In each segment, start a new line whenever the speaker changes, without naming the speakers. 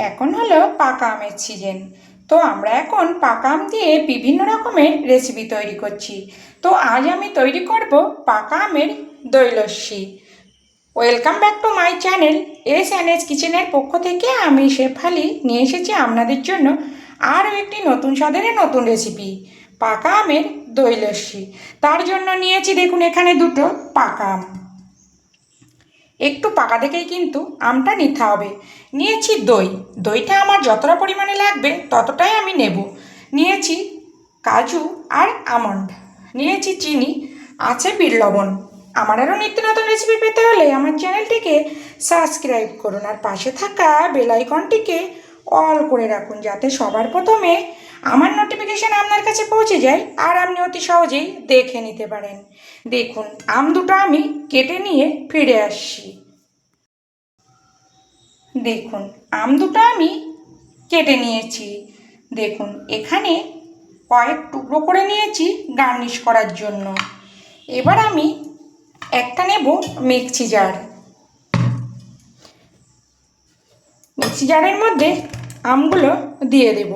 এখন হলো পাকা আমের সিজন তো আমরা এখন পাকা আম দিয়ে বিভিন্ন রকমের রেসিপি তৈরি করছি। তো আজ আমি তৈরি করব পাকা আমের দই lassi welcome back to my channel S and S কিচেনের পক্ষ থেকে আমি শেফালি নিয়ে এসেছি আপনাদের জন্য আরও একটি নতুন স্বাদের নতুন রেসিপি পাকা আমের দই লস্যি তার জন্য নিয়েছি দেখুন এখানে দুটো পাকা আম। একটু পাকা দেখেই কিন্তু আমটা নিতে হবে। নিয়েছি দই। দইটা আমার যতটা পরিমাণে লাগবে ততটাই আমি নেব। নিয়েছি কাজু আর আমন্ড। নিয়েছি চিনি, আছে বিট লবণ। আমার আরও নিত্য নতুন রেসিপি পেতে হলে আমার চ্যানেলটিকে সাবস্ক্রাইব করুন আর পাশে থাকা বেলাইকনটিকে অল করে রাখুন যাতে সবার প্রথমে আমার নোটিফিকেশান আপনার কাছে পৌঁছে যায় আর আপনি অতি সহজেই দেখে নিতে পারেন। দেখুন, আম দুটো আমি কেটে নিয়ে ফিরে আসছি। দেখুন, আম দুটো আমি কেটে নিয়েছি। দেখুন, এখানে কয়েক টুকরো করে নিয়েছি গার্নিশ করার জন্য। এবার আমি একটা নেব মিক্সি জার। মিক্সি জারের মধ্যে আমগুলো দিয়ে দেব।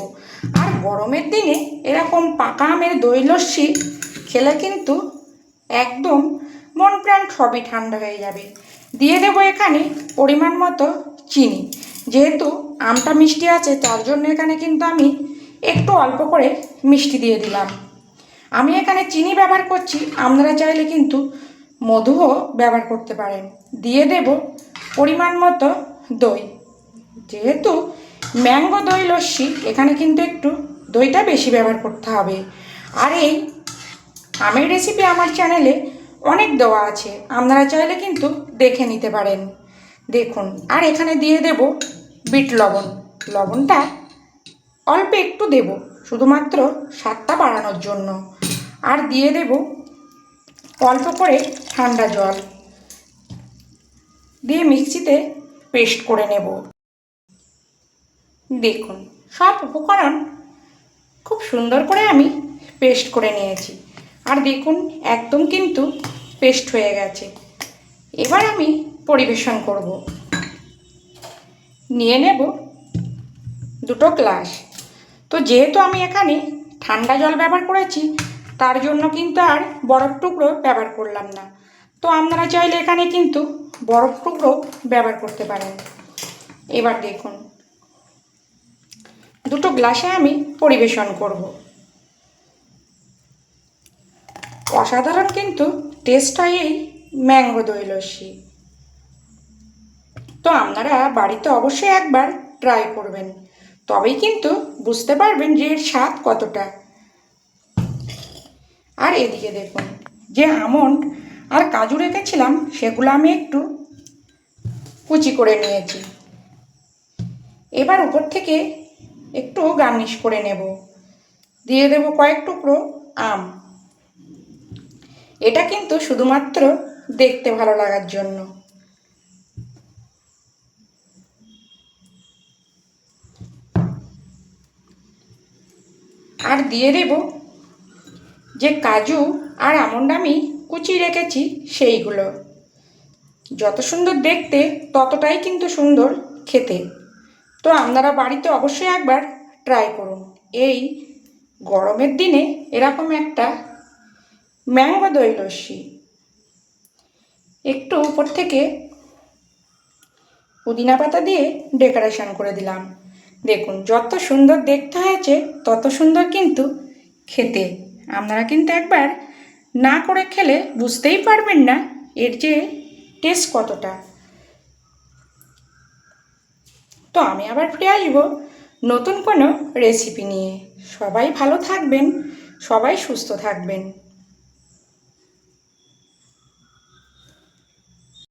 আর গরমের দিনে এরকম পাকা আমের দই লস্যি খেলে কিন্তু একদম মন প্রাণ সবই ঠান্ডা হয়ে যাবে। দিয়ে দেবো এখানে পরিমাণ মতো চিনি। যেহেতু আমটা মিষ্টি আছে, তার জন্য এখানে কিন্তু আমি একটু অল্প করে মিষ্টি দিয়ে দিলাম। আমি এখানে চিনি ব্যবহার করছি, আপনারা চাইলে কিন্তু মধুও ব্যবহার করতে পারেন। দিয়ে দেব পরিমাণ মতো দই। যেহেতু ম্যাঙ্গো দই লস্যি, এখানে কিন্তু একটু দইটা বেশি ব্যবহার করতে হবে। আর এই আমের রেসিপি আমার চ্যানেলে অনেক দেওয়া আছে। আপনারা চাইলে কিন্তু দেখে নিতে পারেন। দেখুন, আর এখানে দিয়ে দেব বিট লবণ। লবণটা অল্প একটু দেব, শুধুমাত্র স্বাদটা বাড়ানোর জন্য। আর দিয়ে দেব অল্প করে ঠান্ডা জল। দিয়ে মিক্সিতে পেস্ট করে নেব। দেখুন, সব উপকরণ খুব সুন্দর করে আমি পেস্ট করে নিয়েছি। আর দেখুন, একদম কিন্তু পেস্ট হয়ে গেছে। এবার আমি পরিবেশন করব। নিয়ে নেব দুটো গ্লাস তো যেহেতু আমি এখানে ঠান্ডা জল ব্যবহার করেছি, তার জন্য কিন্তু আর বরফ টুকরো ব্যবহার করলাম না। তো আপনারা চাইলে এখানে কিন্তু বরফ টুকরো ব্যবহার করতে পারেন। এবার দেখুন, দুটো গ্লাসে আমি পরিবেশন করব। অসাধারণ কিন্তু টেস্ট হয় এই ম্যাঙ্গো দই লস্যি তো আপনারা বাড়িতে অবশ্যই একবার ট্রাই করবেন। তবেই কিন্তু বুঝতে পারবেন যে এর স্বাদ কতটা। আর এদিকে দেখুন, যে আমন্ড আর কাজু রেখেছিলাম, সেগুলো আমি একটু কুচি করে নিয়েছি। এবার উপর থেকে একটু গার্নিশ করে নেব। দিয়ে দেব কয়েক টুকরো আম। এটা কিন্তু শুধুমাত্র দেখতে ভালো লাগার জন্য। আর দিয়ে দেব যে কাজু আর আমন্ড আমি কুচিয়ে রেখেছি সেইগুলো। যত সুন্দর দেখতে, ততটাই কিন্তু সুন্দর খেতে। তো আপনারা বাড়িতে অবশ্যই একবার ট্রাই করুন। এই গরমের দিনে এরকম একটা ম্যাঙ্গো দই লস্যি একটু উপর থেকে পুদিনা পাতা দিয়ে ডেকোরেশন করে দিলাম। দেখুন, যত সুন্দর দেখতে হয়েছে, তত সুন্দর কিন্তু খেতে। আপনারা কিন্তু একবার না করে খেলে বুঝতেই পারবেন না এর যে টেস্ট কতটা। তো আমি আবার ফিরে আসব নতুন কোনো রেসিপি নিয়ে। সবাই ভালো থাকবেন, সবাই সুস্থ থাকবেন।